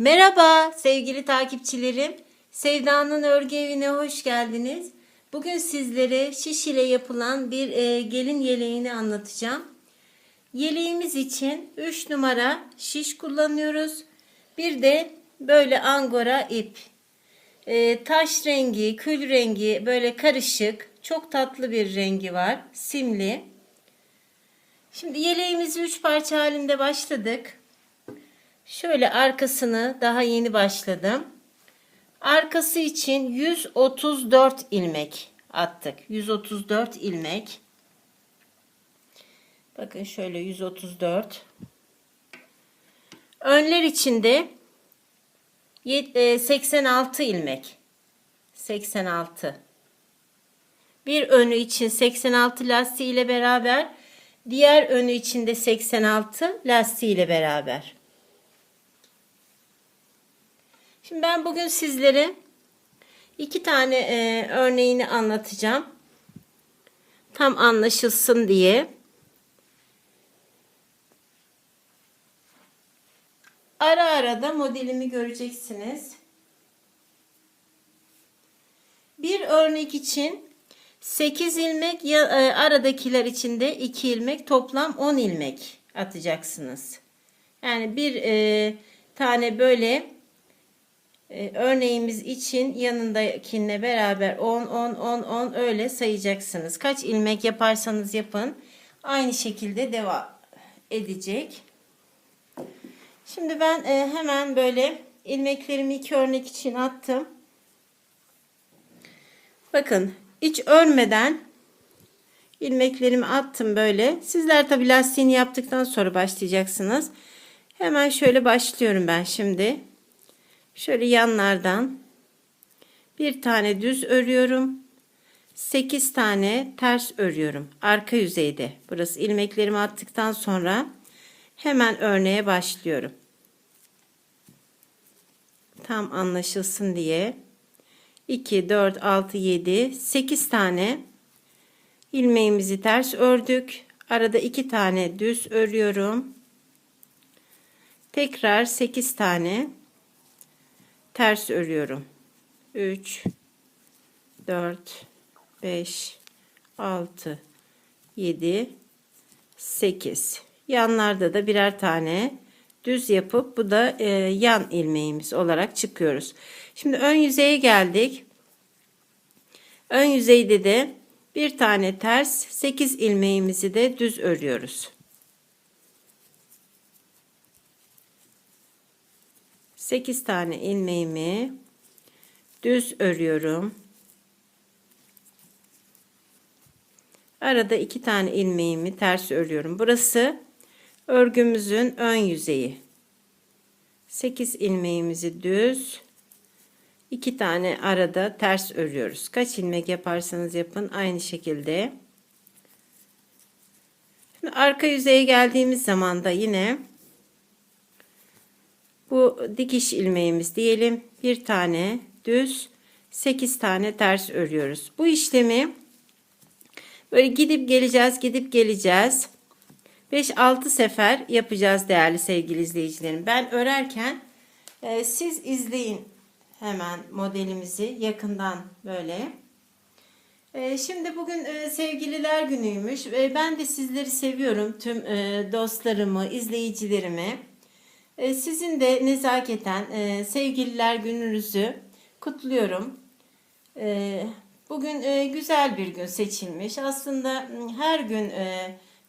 Merhaba sevgili takipçilerim. Sevda'nın örgü evine hoş geldiniz. Bugün sizlere şiş ile yapılan bir e, gelin yeleğini anlatacağım. Yeleğimiz için 3 numara şiş kullanıyoruz. Bir de böyle angora ip. E, taş rengi, kül rengi böyle karışık. Çok tatlı bir rengi var. Simli. Şimdi yeleğimizi 3 parça halinde başladık. Şöyle arkasını daha yeni başladım. Arkası için 134 ilmek attık. 134 ilmek. Bakın şöyle 134. Önler için de 86 ilmek. 86. Bir önü için 86 lastiği ile beraber, diğer önü için de 86 lastiği ile beraber. Şimdi ben bugün sizlere iki tane e, örneğini anlatacağım. Tam anlaşılsın diye. Ara ara da modelimi göreceksiniz. Bir örnek için 8 ilmek e, aradakiler için de 2 ilmek toplam 10 ilmek atacaksınız. Yani bir e, tane böyle ee, örneğimiz için yanındakine beraber 10 10 10 10 öyle sayacaksınız. Kaç ilmek yaparsanız yapın aynı şekilde devam edecek. Şimdi ben e, hemen böyle ilmeklerimi iki örnek için attım. Bakın hiç örmeden ilmeklerimi attım böyle. Sizler tabi lastiğini yaptıktan sonra başlayacaksınız. Hemen şöyle başlıyorum ben şimdi. Şöyle yanlardan bir tane düz örüyorum. 8 tane ters örüyorum. Arka yüzeyde. Burası ilmeklerimi attıktan sonra hemen örneğe başlıyorum. Tam anlaşılsın diye. 2, 4, 6, 7, 8 tane ilmeğimizi ters ördük. Arada 2 tane düz örüyorum. Tekrar 8 tane ters örüyorum. 3 4 5 6 7 8 yanlarda da birer tane düz yapıp bu da e, yan ilmeğimiz olarak çıkıyoruz. Şimdi ön yüzeye geldik. Ön yüzeyde de bir tane ters 8 ilmeğimizi de düz örüyoruz. 8 tane ilmeğimi düz örüyorum. Arada 2 tane ilmeğimi ters örüyorum. Burası örgümüzün ön yüzeyi. 8 ilmeğimizi düz 2 tane arada ters örüyoruz. Kaç ilmek yaparsanız yapın aynı şekilde. Şimdi arka yüzeye geldiğimiz zaman da yine bu dikiş ilmeğimiz diyelim. Bir tane düz 8 tane ters örüyoruz. Bu işlemi böyle gidip geleceğiz gidip geleceğiz. 5-6 sefer yapacağız değerli sevgili izleyicilerim. Ben örerken e, siz izleyin hemen modelimizi yakından böyle. E, şimdi bugün e, sevgililer günüymüş. Ben de sizleri seviyorum. Tüm e, dostlarımı, izleyicilerimi. E, sizin de nezaketen e, sevgililer gününüzü kutluyorum. E, bugün güzel bir gün seçilmiş. Aslında her gün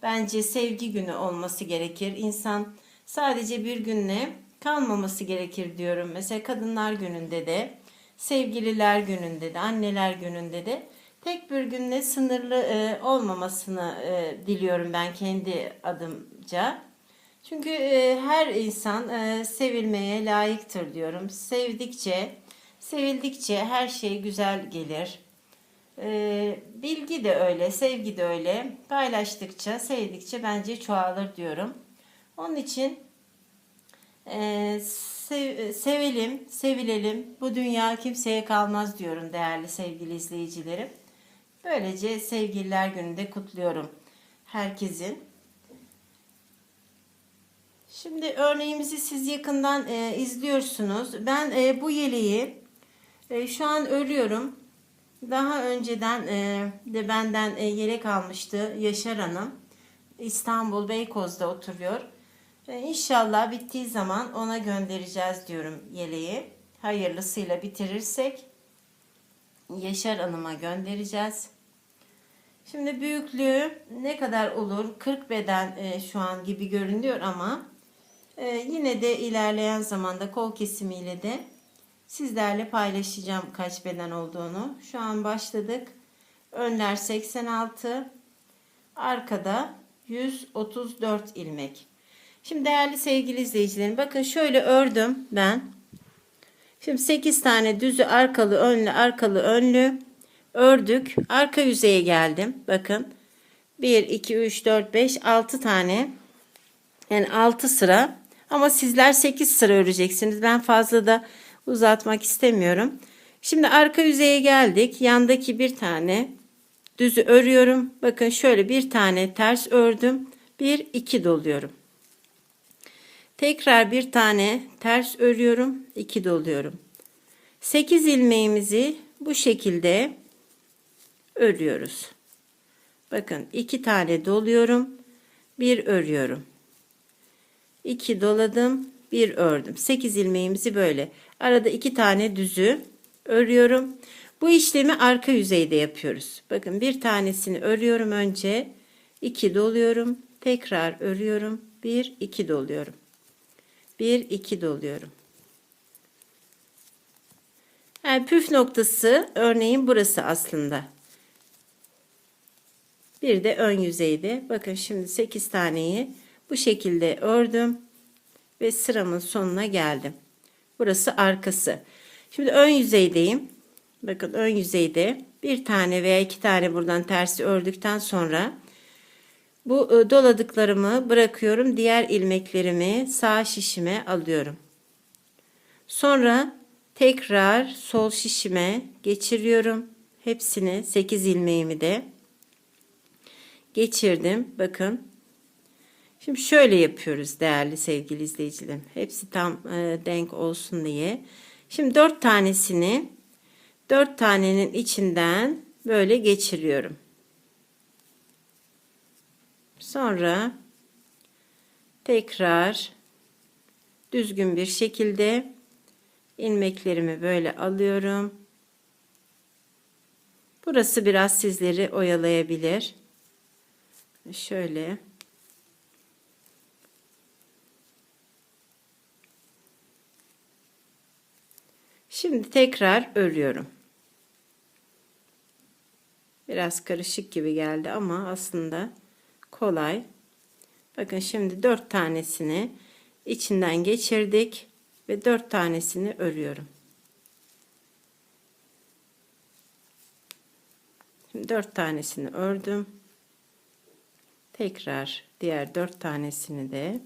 bence sevgi günü olması gerekir. İnsan sadece bir günle kalmaması gerekir diyorum. Mesela kadınlar gününde de, sevgililer gününde de, anneler gününde de tek bir günle sınırlı olmamasını diliyorum ben kendi adımca. Çünkü e, her insan e, sevilmeye layıktır diyorum. Sevdikçe, sevildikçe her şey güzel gelir. E, bilgi de öyle, sevgi de öyle. Paylaştıkça, sevdikçe bence çoğalır diyorum. Onun için sev, sevelim, sevilelim. Bu dünya kimseye kalmaz diyorum değerli sevgili izleyicilerim. Böylece sevgililer gününde kutluyorum herkesin. Şimdi örneğimizi siz yakından e, izliyorsunuz. Ben e, bu yeleği e, şu an örüyorum. Daha önceden e, de benden e, yelek almıştı Yaşar Hanım. İstanbul Beykoz'da oturuyor. E, İnşallah bittiği zaman ona göndereceğiz diyorum yeleği. Hayırlısıyla bitirirsek Yaşar Hanım'a göndereceğiz. Şimdi büyüklüğü ne kadar olur? 40 beden e, şu an gibi görünüyor ama e, yine de ilerleyen zamanda kol kesimiyle de sizlerle paylaşacağım kaç beden olduğunu. Şu an başladık. Önler 86, arkada 134 ilmek. Şimdi değerli sevgili izleyicilerim bakın şöyle ördüm ben. Şimdi 8 tane düzü arkalı önlü arkalı önlü ördük. Arka yüzeye geldim. Bakın 1 2 3 4 5 6 tane yani 6 sıra ama sizler 8 sıra öreceksiniz. Ben fazla da uzatmak istemiyorum. Şimdi arka yüzeye geldik. Yandaki bir tane düzü örüyorum. Bakın şöyle bir tane ters ördüm. Bir iki doluyorum. Tekrar bir tane ters örüyorum. 2 doluyorum. 8 ilmeğimizi bu şekilde örüyoruz. Bakın iki tane doluyorum. Bir örüyorum. 2 doladım. Bir ördüm. 8 ilmeğimizi böyle. Arada iki tane düzü örüyorum. Bu işlemi arka yüzeyde yapıyoruz. Bakın bir tanesini örüyorum önce. 2 doluyorum. Tekrar örüyorum. 1 2 doluyorum. 1 2 doluyorum. Yani püf noktası örneğin burası aslında. Bir de ön yüzeyde. Bakın şimdi 8 taneyi bu şekilde ördüm ve sıramın sonuna geldim. Burası arkası. Şimdi ön yüzeydeyim. Bakın ön yüzeyde bir tane veya iki tane buradan tersi ördükten sonra bu e, doladıklarımı bırakıyorum. Diğer ilmeklerimi sağ şişime alıyorum. Sonra tekrar sol şişime geçiriyorum. Hepsini 8 ilmeğimi de geçirdim. Bakın. Şimdi şöyle yapıyoruz değerli sevgili izleyicilerim. Hepsi tam e, denk olsun diye. Şimdi 4 tanesini 4 tanenin içinden böyle geçiriyorum. Sonra tekrar düzgün bir şekilde ilmeklerimi böyle alıyorum. Burası biraz sizleri oyalayabilir. Şöyle. Şimdi tekrar örüyorum. Biraz karışık gibi geldi ama aslında kolay. Bakın şimdi dört tanesini içinden geçirdik ve dört tanesini örüyorum. Şimdi dört tanesini ördüm. Tekrar diğer dört tanesini de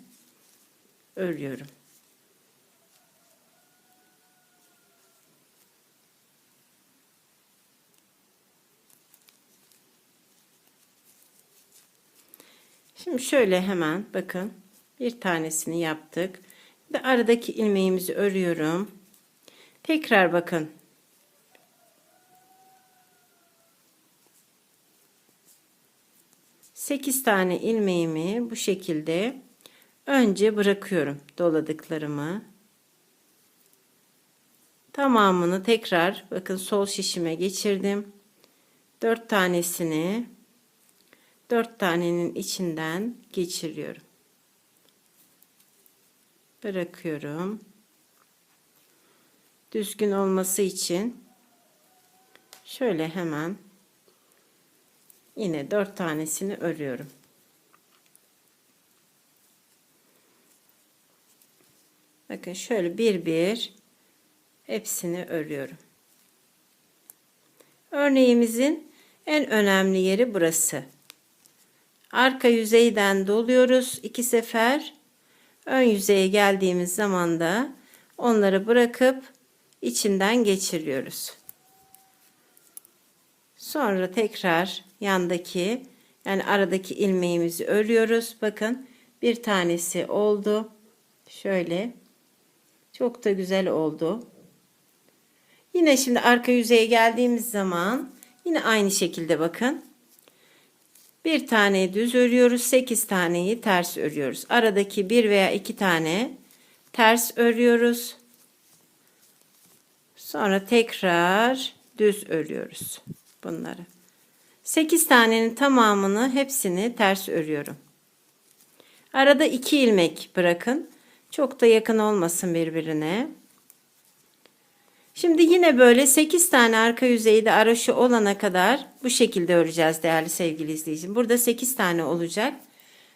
örüyorum. Şimdi şöyle hemen bakın bir tanesini yaptık ve aradaki ilmeğimizi örüyorum. Tekrar bakın. Sekiz tane ilmeğimi bu şekilde önce bırakıyorum doladıklarımı. Tamamını tekrar bakın sol şişime geçirdim. Dört tanesini dört tanenin içinden geçiriyorum. Bırakıyorum. Düzgün olması için şöyle hemen yine dört tanesini örüyorum. Bakın şöyle bir bir hepsini örüyorum. Örneğimizin en önemli yeri burası. Arka yüzeyden doluyoruz iki sefer. Ön yüzeye geldiğimiz zaman da onları bırakıp içinden geçiriyoruz. Sonra tekrar yandaki yani aradaki ilmeğimizi örüyoruz. Bakın bir tanesi oldu. Şöyle. Çok da güzel oldu. Yine şimdi arka yüzeye geldiğimiz zaman yine aynı şekilde bakın. Bir tane düz örüyoruz. 8 taneyi ters örüyoruz. Aradaki bir veya iki tane ters örüyoruz. Sonra tekrar düz örüyoruz bunları. 8 tanenin tamamını hepsini ters örüyorum. Arada 2 ilmek bırakın. Çok da yakın olmasın birbirine. Şimdi yine böyle 8 tane arka yüzeyde araşı olana kadar bu şekilde öreceğiz değerli sevgili izleyicim. Burada 8 tane olacak.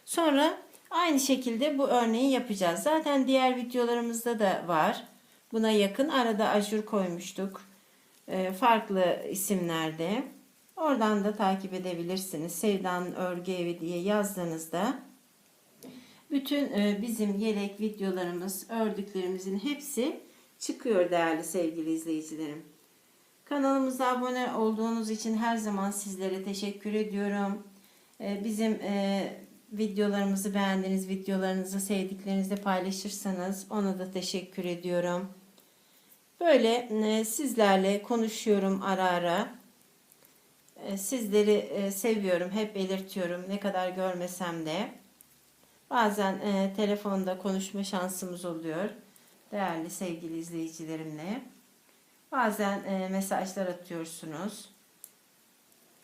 Sonra aynı şekilde bu örneği yapacağız. Zaten diğer videolarımızda da var. Buna yakın arada ajur koymuştuk. Ee, farklı isimlerde. Oradan da takip edebilirsiniz. Sevdan Örgü Evi diye yazdığınızda bütün e, bizim yelek videolarımız, ördüklerimizin hepsi çıkıyor değerli sevgili izleyicilerim. Kanalımıza abone olduğunuz için her zaman sizlere teşekkür ediyorum. E, bizim e, videolarımızı beğendiğiniz videolarınızı sevdiklerinizle paylaşırsanız ona da teşekkür ediyorum. Böyle sizlerle konuşuyorum ara ara. Sizleri seviyorum, hep belirtiyorum ne kadar görmesem de. Bazen e, telefonda konuşma şansımız oluyor. Değerli sevgili izleyicilerimle. Bazen e, mesajlar atıyorsunuz.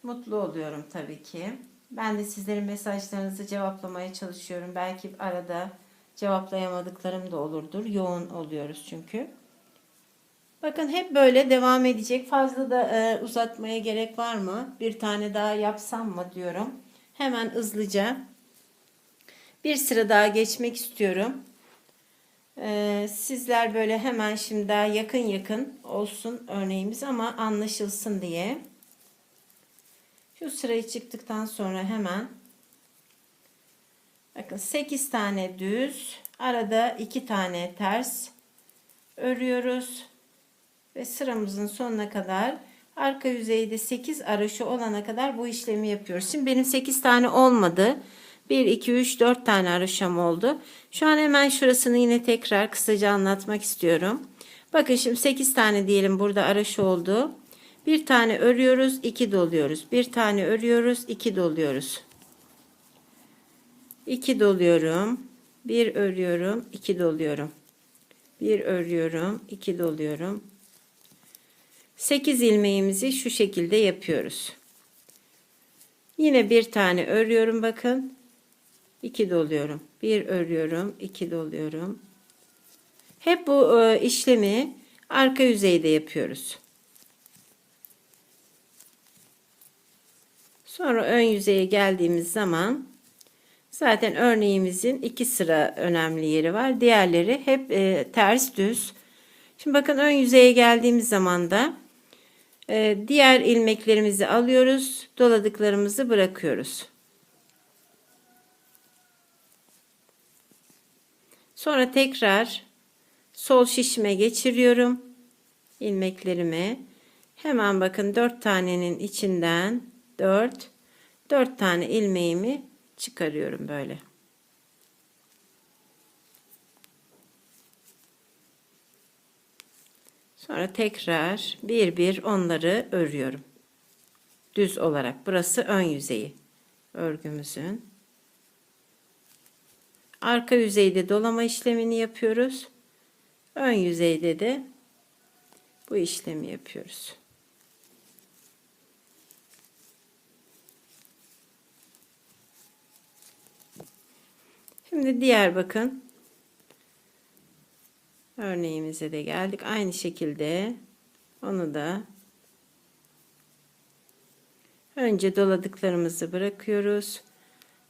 Mutlu oluyorum tabii ki. Ben de sizlerin mesajlarınızı cevaplamaya çalışıyorum. Belki arada cevaplayamadıklarım da olurdur. Yoğun oluyoruz çünkü. Bakın hep böyle devam edecek. Fazla da e, uzatmaya gerek var mı? Bir tane daha yapsam mı diyorum. Hemen hızlıca bir sıra daha geçmek istiyorum. Ee, sizler böyle hemen şimdi daha yakın yakın olsun örneğimiz ama anlaşılsın diye. Şu sırayı çıktıktan sonra hemen bakın 8 tane düz arada 2 tane ters örüyoruz ve sıramızın sonuna kadar arka yüzeyde 8 araşı olana kadar bu işlemi yapıyoruz. Şimdi benim 8 tane olmadı. 1, 2, 3, 4 tane araşam oldu. Şu an hemen şurasını yine tekrar kısaca anlatmak istiyorum. Bakın şimdi 8 tane diyelim burada araş oldu. Bir tane örüyoruz, 2 doluyoruz. Bir tane örüyoruz, 2 doluyoruz. 2 doluyorum. Bir örüyorum, 2 doluyorum. Bir örüyorum, 2 doluyorum. 8 ilmeğimizi şu şekilde yapıyoruz. Yine bir tane örüyorum bakın. 2 doluyorum. 1 örüyorum, 2 doluyorum. Hep bu e, işlemi arka yüzeyde yapıyoruz. Sonra ön yüzeye geldiğimiz zaman zaten örneğimizin iki sıra önemli yeri var. Diğerleri hep e, ters düz. Şimdi bakın ön yüzeye geldiğimiz zaman da e, diğer ilmeklerimizi alıyoruz. Doladıklarımızı bırakıyoruz. Sonra tekrar sol şişime geçiriyorum. ilmeklerimi. Hemen bakın 4 tanenin içinden 4 4 tane ilmeğimi çıkarıyorum böyle. Sonra tekrar bir bir onları örüyorum. Düz olarak. Burası ön yüzeyi örgümüzün. Arka yüzeyde dolama işlemini yapıyoruz. Ön yüzeyde de bu işlemi yapıyoruz. Şimdi diğer bakın örneğimize de geldik. Aynı şekilde onu da önce doladıklarımızı bırakıyoruz.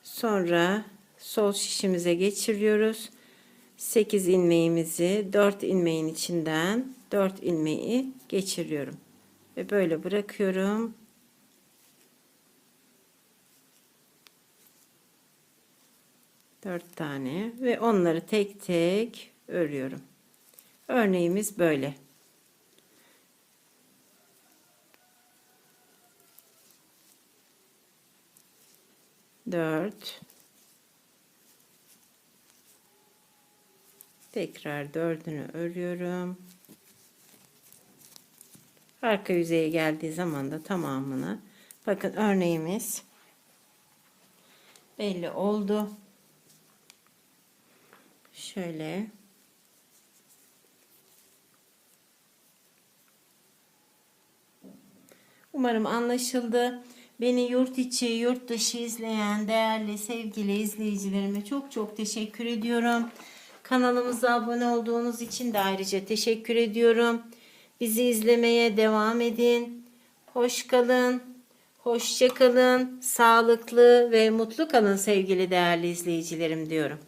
Sonra sol şişimize geçiriyoruz. 8 ilmeğimizi 4 ilmeğin içinden 4 ilmeği geçiriyorum. Ve böyle bırakıyorum. Dört tane ve onları tek tek örüyorum. Örneğimiz böyle. Dört. Tekrar dördünü örüyorum. Arka yüzeye geldiği zaman da tamamını bakın örneğimiz belli oldu. Şöyle Umarım anlaşıldı. Beni yurt içi, yurt dışı izleyen değerli sevgili izleyicilerime çok çok teşekkür ediyorum. Kanalımıza abone olduğunuz için de ayrıca teşekkür ediyorum. Bizi izlemeye devam edin. Hoş kalın. Hoşça kalın. Sağlıklı ve mutlu kalın sevgili değerli izleyicilerim diyorum.